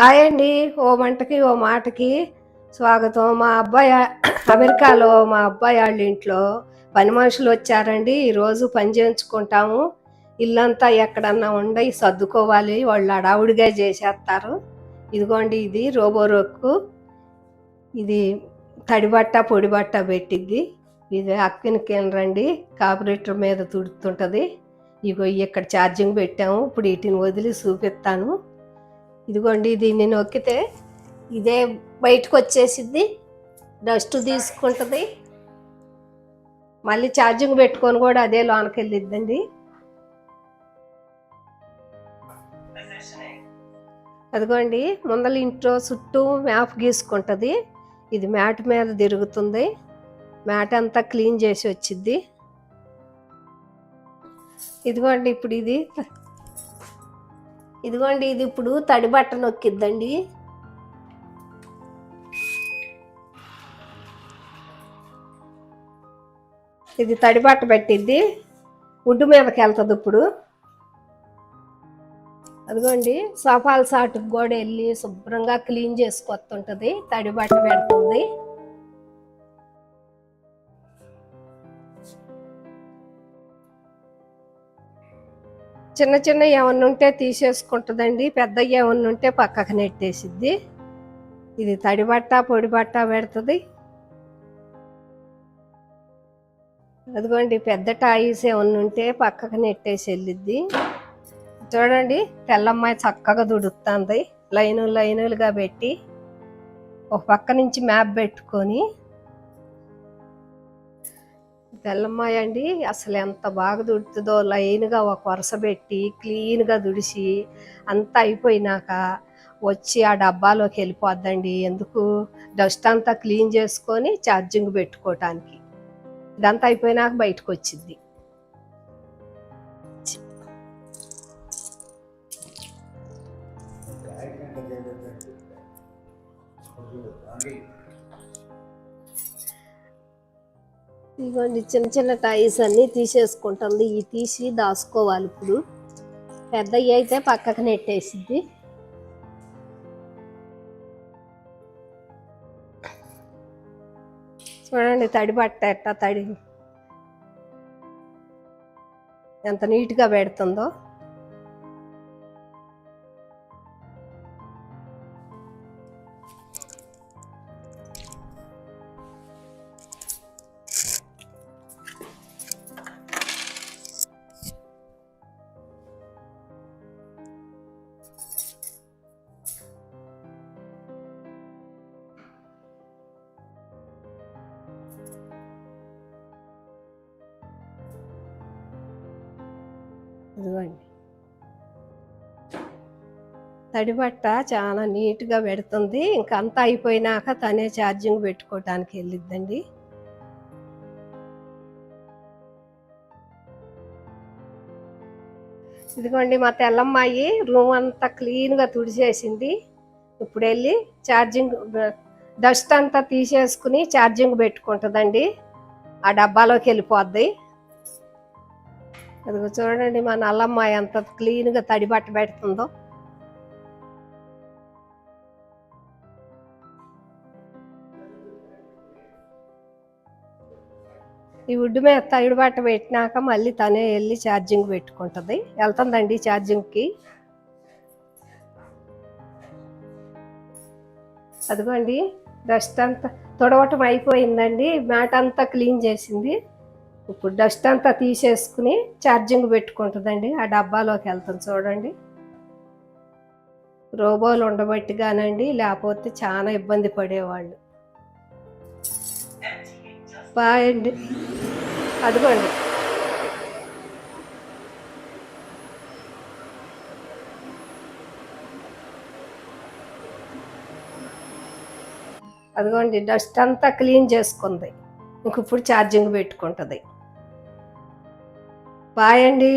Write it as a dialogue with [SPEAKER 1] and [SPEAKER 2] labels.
[SPEAKER 1] Hi అండి. ఓ మంటకి ఓ మాటకి స్వాగతం. మా అబ్బాయి అమెరికాలో మా అబ్బాయి వాళ్ళ ఇంట్లో పని మనుషులు వచ్చారండి. ఈరోజు పని చేయించుకుంటాము. ఇల్లంతా ఎక్కడన్నా ఉండి సర్దుకోవాలి. వాళ్ళు అడావుడిగా చేసేస్తారు. ఇదిగోండి ఇది రోబో రొక్కు ఇది తడి బట్ట పొడి బట్ట పెట్టిద్ది. ఇది అక్కినికి రండి. కాపరేటర్ మీద తుడుతుంటుంది. ఇగో ఇక్కడ ఛార్జింగ్ పెట్టాము. ఇప్పుడు వీటిని వదిలి చూపిస్తాను. ఇదిగోండి దీన్ని నొక్కితే ఇదే బయటకు వచ్చేసిద్ది డస్ట్ తీసుకుంటుంది. మళ్ళీ ఛార్జింగ్ పెట్టుకొని కూడా అదే లోనకి వెళ్ళిద్దండి అదిగోండి ముందల ఇంట్లో చుట్టూ మ్యాప్ గీసుకుంటుంది. ఇది మ్యాట్ మీద తిరుగుతుంది. మ్యాట్ అంతా క్లీన్ చేసి వచ్చిద్ది ఇదిగోండి ఇప్పుడు ఇది ఇదిగోండి ఇది ఇప్పుడు తడి బట్ట నొక్కిద్దండి. ఇది తడి బట్ట పెట్టిద్ది. ఉడ్డు మీదకి వెళ్తుంది ఇప్పుడు. అదిగోండి సోఫాల సాటుకు కూడా వెళ్ళి శుభ్రంగా క్లీన్ చేసుకొస్తుంటుంది. తడి బట్ట పెడుతుంది. చిన్న చిన్న ఏమన్నా ఉంటే తీసేసుకుంటుందండి. పెద్ద ఏమన్నా ఉంటే పక్కకు నెట్టేసిద్ది. ఇది తడి బట్ట పొడి బట్ట పెడుతుంది. అదిగోండి పెద్ద టాయిస్ ఏమన్నా ఉంటే పక్కకు నెట్టేసి వెళ్ళిద్ది చూడండి తెల్లమ్మాయి చక్కగా దుడుతుంది లైను లైనులుగా పెట్టి ఒక పక్క నుంచి మ్యాప్ పెట్టుకొని తెల్లమ్మాయి అండి. అసలు ఎంత బాగా దుడుతుందో లైన్గా ఒక వరుస పెట్టి క్లీన్గా దుడిసి అంతా అయిపోయినాక వచ్చి ఆ డబ్బాలోకి వెళ్ళిపోద్దండి. ఎందుకు? డస్ట్ అంతా క్లీన్ చేసుకొని ఛార్జింగ్ పెట్టుకోవటానికి ఇదంతా అయిపోయినాక బయటకు వచ్చింది. ఇదిగోండి చిన్న చిన్న టైస్ అన్నీ తీసేసుకుంటుంది ఇవి తీసి దాచుకోవాలి ఇప్పుడు. పెద్దవి అయితే పక్కకు నెట్టేసిద్ది. చూడండి తడి బట్ట ఎట్టా తడి. ఎంత నీట్గా పెడుతుందో. ఇదిగోండి. తడి బట్ట చాలా నీట్గా పెడుతుంది. ఇంకా అంతా అయిపోయినాక తనే ఛార్జింగ్ పెట్టుకోవటానికి వెళ్ళిద్దండి. ఇదిగోండి మా తెల్లమ్మాయి రూమ్ అంతా క్లీన్గా తుడిచేసింది. ఇప్పుడు వెళ్ళి ఛార్జింగ్ డస్ట్ అంతా తీసేసుకుని ఛార్జింగ్ పెట్టుకుంటుందండి. ఆ డబ్బాలోకి వెళ్ళిపోద్ది. అదిగో చూడండి మా నల్లమ్మాయి ఎంత క్లీన్గా తడిబట్ట పెడుతుందో. ఈ వుడ్ మీద తడి బట్ట పెట్టినాక మళ్ళీ తనే వెళ్ళి ఛార్జింగ్ పెట్టుకుంటుంది. వెళ్తుందండి ఛార్జింగ్కి. అదిగోండి డస్ట్ అంతా తొడవటం అయిపోయిందండి. మ్యాట్ అంతా క్లీన్ చేసింది. ఇప్పుడు డస్ట్ అంతా తీసేసుకుని ఛార్జింగ్ పెట్టుకుంటుందండి. ఆ డబ్బాలోకి వెళ్తుంది చూడండి. రోబోలు ఉండబట్టిగానండి లేకపోతే చాలా ఇబ్బంది పడేవాళ్ళు. బాయ్ అండి. అదిగోండి. అదిగోండి డస్ట్ అంతా క్లీన్ చేసుకుంది. ఇంక ఇప్పుడు ఛార్జింగ్ పెట్టుకుంటుంది. బాయ్ అండి.